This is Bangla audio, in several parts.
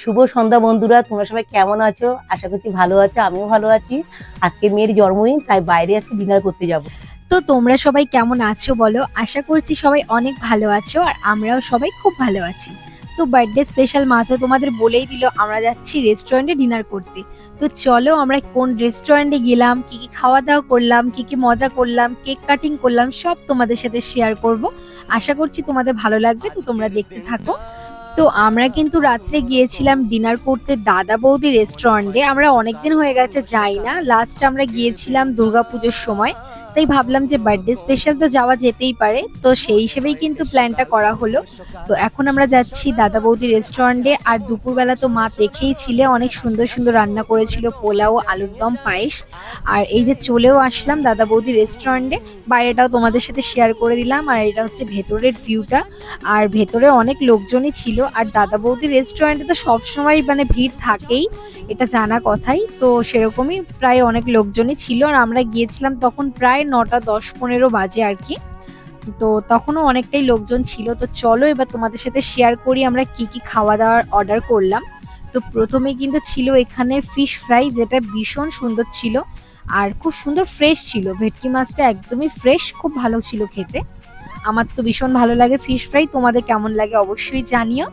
শুভ সন্ধ্যা বন্ধুরা, তোমরা সবাই কেমন আছো? আশা করছি ভালো আছো, আমিও ভালো আছি। আজকে মেয়ের জন্মদিন, তাই বাইরে আজকে ডিনার করতে যাব। তো তোমরা সবাই কেমন আছো বলো? আশা করছি সবাই অনেক ভালো আছো, আর আমরাও সবাই খুব ভালো আছি। তো বার্থডে স্পেশাল মা তো তোমাদের বলেই দিল, আমরা যাচ্ছি রেস্টুরেন্টে ডিনার করতে। তো চলো আমরা কোন রেস্টুরেন্টে গেলাম, কি কি খাওয়া দাওয়া করলাম, কি কি মজা করলাম কেক কাটিং করলাম, সব তোমাদের সাথে শেয়ার করব। আশা করছি তোমাদের ভালো লাগবে, তো তোমরা দেখতে থাকো। তো আমরা কিন্তু রাত্রে গিয়েছিলাম ডিনার করতে দাদা বৌদি রেস্টুরেন্টে আমরা অনেকদিন হয়ে গেছে যাই না। লাস্ট আমরা গিয়েছিলাম দুর্গাপুজোর সময়। তাই ভাবলাম যে বার্থডে স্পেশাল তো যাওয়া যেতেই পারে, তো সেই হিসেবেই কিন্তু প্ল্যানটা করা হলো। তো এখন আমরা যাচ্ছি দাদা বৌদি রেস্টুরেন্টে আর দুপুরবেলা তো মা দেখেই ছিলে, অনেক সুন্দর সুন্দর রান্না করেছিল, পোলাও, আলুর দম, পায়েস। আর এই যে চলেও আসলাম দাদা বৌদি রেস্টুরেন্টে বাইরেটাও তোমাদের সাথে শেয়ার করে দিলাম, আর এটা হচ্ছে ভেতরের ভিউটা আর ভেতরে অনেক লোকজনই ছিল, আর দাদা বৌদি রেস্টুরেন্টে তো সবসময় মানে ভিড় থাকেই, এটা জানা কথাই। তো সেরকমই প্রায় অনেক লোকজনই ছিল, আর আমরা গিয়েছিলাম তখন প্রায় নটা দশ পনেরো বাজে আর কি। তো তখনও অনেকটাই লোকজন ছিল। তো চলো এবার তোমাদের সাথে শেয়ার করি আমরা কি কি খাওয়া দাওয়ার অর্ডার করলাম। তো প্রথমে কিন্তু ছিল এখানে ফিশ ফ্রাই যেটা ভীষণ সুন্দর ছিল আর খুব সুন্দর ফ্রেশ ছিল। ভেটকি মাছটা একদমই ফ্রেশ খুব ভালো ছিল খেতে। আমার তো ভীষণ ভালো লাগে ফিশ ফ্রাই তোমাদের কেমন লাগে অবশ্যই জানিও।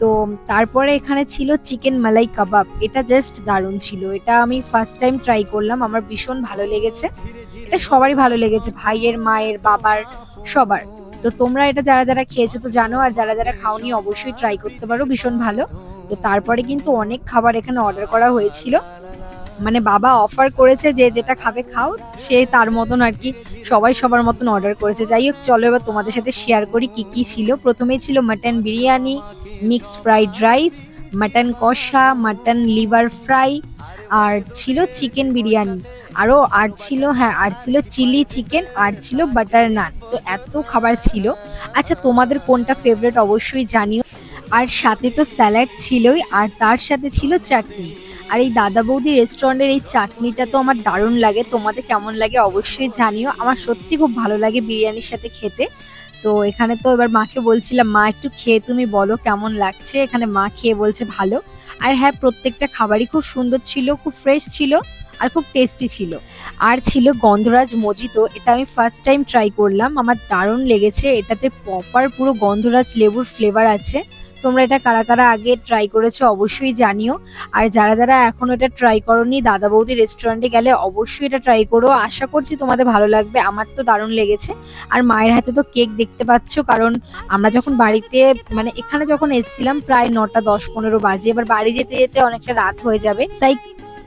তো তারপরে এখানে ছিল চিকেন মালাই কাবাব এটা জাস্ট দারুণ ছিল। এটা আমি ফার্স্ট টাইম ট্রাই করলাম, আমার ভীষণ ভালো লেগেছে। এটা সবারই ভালো লেগেছে, ভাইয়ের, মায়ের, বাবার, সবার। তো তোমরা এটা যারা যারা খেয়েছো তো জানো, আর যারা যারা খাওনি অবশ্যই ট্রাই করতে পারো, ভীষণ ভালো। তো তারপরে কিন্তু অনেক খাবার এখানে অর্ডার করা হয়েছিল। মানে বাবা অফার করেছে যে যেটা খাবে খাও, সে তার মতন আর কি সবাই সবার মতন অর্ডার করেছে। যাই হোক, চলো এবার তোমাদের সাথে শেয়ার করি কি কি ছিল। প্রথমেই ছিল mutton biryani mixed fried rice mutton কষা, মাটন লিভার ফ্রাই, আর ছিল চিকেন বিরিয়ানি। আরও আর ছিল হ্যাঁ আর ছিল চিলি চিকেন, আর ছিল বাটার নান। তো এত খাবার ছিল। আচ্ছা তোমাদের কোনটা ফেভারিট অবশ্যই জানিও। আর সাথে তো স্যালাড ছিলই, আর তার সাথে ছিল চাটনি। আর এই দাদা বৌদি রেস্টুরেন্টের এই চাটনিটা তো আমার দারুণ লাগে। তোমাদের কেমন লাগে অবশ্যই জানিও। আমার সত্যি খুব ভালো লাগে বিরিয়ানির সাথে খেতে। তো এখানে তো এবার মাকে বলছিলাম, মা, একটু খেয়ে তুমি বলো কেমন লাগছে? এখানে মা খেয়ে বলছে, ভালো। আর হ্যাঁ প্রত্যেকটা খাবারই খুব সুন্দর ছিল, খুব ফ্রেশ ছিল। আর খুব টেস্টি ছিল। আর ছিল গন্ধরাজ মজিতো এটা আমি ফার্স্ট টাইম ট্রাই করলাম। আমার দারুণ লেগেছে। এটাতে প্রপার পুরো গন্ধরাজ লেবুর ফ্লেভার আছে। তোমরা এটা কারা কারা আগে ট্রাই করেছ অবশ্যই জানিও। আর যারা যারা এখন এটা ট্রাই করনি, দাদা বৌদি রেস্টুরেন্টে গেলে অবশ্যই এটা ট্রাই করো। আশা করছি তোমাদের ভালো লাগবে। আমার তো দারুণ লেগেছে। আর মায়ের হাতে তো কেক দেখতে পাচ্ছ, কারণ আমরা যখন বাড়িতে মানে এখানে যখন এসেছিলাম প্রায় নটা দশ পনেরো বাজে। এবার বাড়ি যেতে যেতে অনেকটা রাত হয়ে যাবে। তাই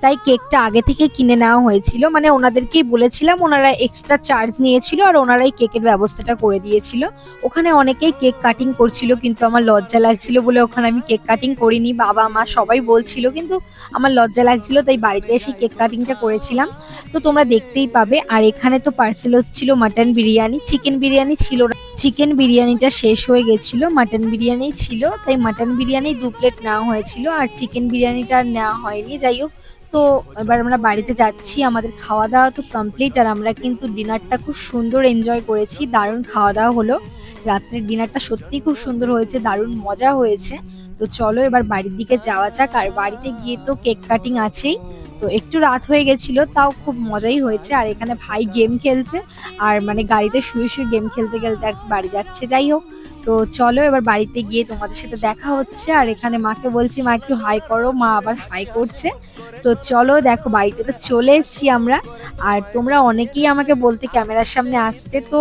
তাই কেকটা আগে থেকে কিনে নেওয়া হয়েছিল। মানে ওনাদেরকেই বলেছিলাম, ওনারা এক্সট্রা চার্জ নিয়েছিল আর ওনারাই কেকের ব্যবস্থাটা করে দিয়েছিল। ওখানে অনেকেই কেক কাটিং করছিল কিন্তু আমার লজ্জা লাগছিল বলে ওখানে আমি কেক কাটিং করিনি। বাবা, মা সবাই বলছিল কিন্তু আমার লজ্জা লাগছিল তাই বাড়িতে এসে কেক কাটিংটা করেছিলাম। তো তোমরা দেখতেই পাবে। আর এখানে তো পার্সেল হচ্ছিল মাটন বিরিয়ানি। চিকেন বিরিয়ানি ছিল চিকেন বিরিয়ানিটা শেষ হয়ে গেছিল। মাটন বিরিয়ানি ছিল, তাই মাটন বিরিয়ানি দু প্লেট নেওয়া হয়েছিল। আর চিকেন বিরিয়ানিটা নেওয়া হয়নি। যাই হোক তো এবার আমরা বাড়িতে যাচ্ছি, আমাদের খাওয়া দাওয়া তো কমপ্লিট আর আমরা কিন্তু ডিনারটা খুব সুন্দর এনজয় করেছি, দারুণ খাওয়া দাওয়া হলো। রাত্রের ডিনারটা সত্যিই খুব সুন্দর হয়েছে, দারুণ মজা হয়েছে। তো চলো এবার বাড়ির দিকে যাওয়া যাক, আর বাড়িতে গিয়ে তো কেক কাটিং আছেই। তো একটু রাত হয়ে গেছিল, তাও খুব মজাই হয়েছে। আর এখানে ভাই গেম খেলছে, আর মানে গাড়িতে শুয়ে শুয়ে গেম খেলতে খেলতে আর বাড়ি যাচ্ছে, যাই হোক। তো চলো এবার বাড়িতে গিয়ে তোমাদের সাথে দেখা হচ্ছে। আর এখানে মাকে বলছি, মা, একটু হাই করো। মা আবার হাই করছে। তো চলো দেখো, বাড়িতে তো চলে এসেছি আমরা। আর তোমরা অনেকেই আমাকে বলতে ক্যামেরার সামনে আসতে। তো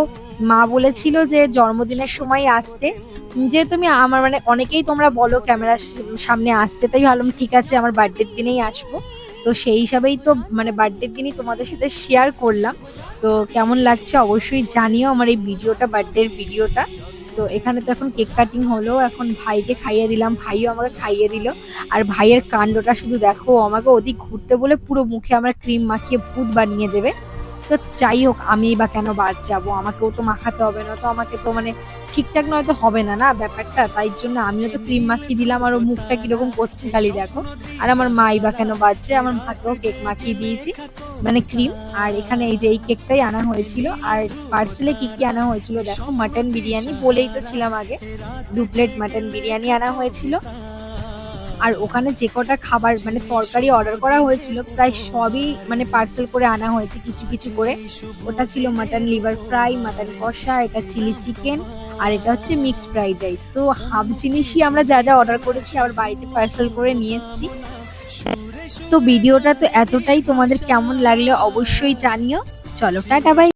মা বলেছিল যে জন্মদিনের সময় আসতে। যে তুমি আমার মানে অনেকেই তোমরা বলো ক্যামেরার সামনে আসতে, তাই ভাবলাম ঠিক আছে, আমার বার্থডের দিনেই আসব। তো সেই হিসাবেই তো মানে বার্থডের দিনই তোমাদের সাথে শেয়ার করলাম। তো কেমন লাগছে অবশ্যই জানিও আমার এই ভিডিওটা, বার্থডের ভিডিওটা। তো এখানে তো এখন কেক কাটিং হলো। এখন ভাইকে খাইয়ে দিলাম। ভাইও আমাকে খাইয়ে দিল। আর ভাইয়ের কাণ্ডটা শুধু দেখো আমাকে ওদিক ঘুরতে বলে পুরো মুখে আমার ক্রিম মাখিয়ে ভূত বানিয়ে দেবে। তো যাই হোক, আমি বা কেন বাদ যাব? আমাকেও তো মাখাতে হবে না, তো আমাকে তো মানে ঠিকঠাক নয়তো হবে না না ব্যাপারটা? তাই জন্য আমিও তো ক্রিম মাখিয়ে দিলাম, আর ও মুখটা কীরকম করছে খালি দেখো। আর আমার মাই বা কেন বাজছে আমার মাকেও কেক মাখিয়ে দিয়েছি মানে ক্রিম আর এখানে এই যে এই কেকটাই আনা হয়েছিল, আর পার্সেলে কি কি আনা হয়েছিল দেখো? মাটন বিরিয়ানি বলেই তো ছিলাম আগে। দু প্লেট মাটন বিরিয়ানি আনা হয়েছিল। আর ওখানে যে কটা খাবার মানে তরকারি অর্ডার করা হয়েছিল, প্রায় সবই মানে পার্সেল করে আনা হয়েছে, কিছু কিছু করে। ওটা ছিল মাটন লিভার ফ্রাই মাটন কষা, এটা চিলি চিকেন আর এটা হচ্ছে মিক্সড ফ্রাইড রাইস তো হাফ জিনিসই আমরা যা যা অর্ডার করেছি, আবার বাড়িতে পার্সেল করে নিয়ে এসেছি। তো ভিডিওটা তো এতটাই, তোমাদের কেমন লাগল অবশ্যই জানিও। চলো, টাটা বাই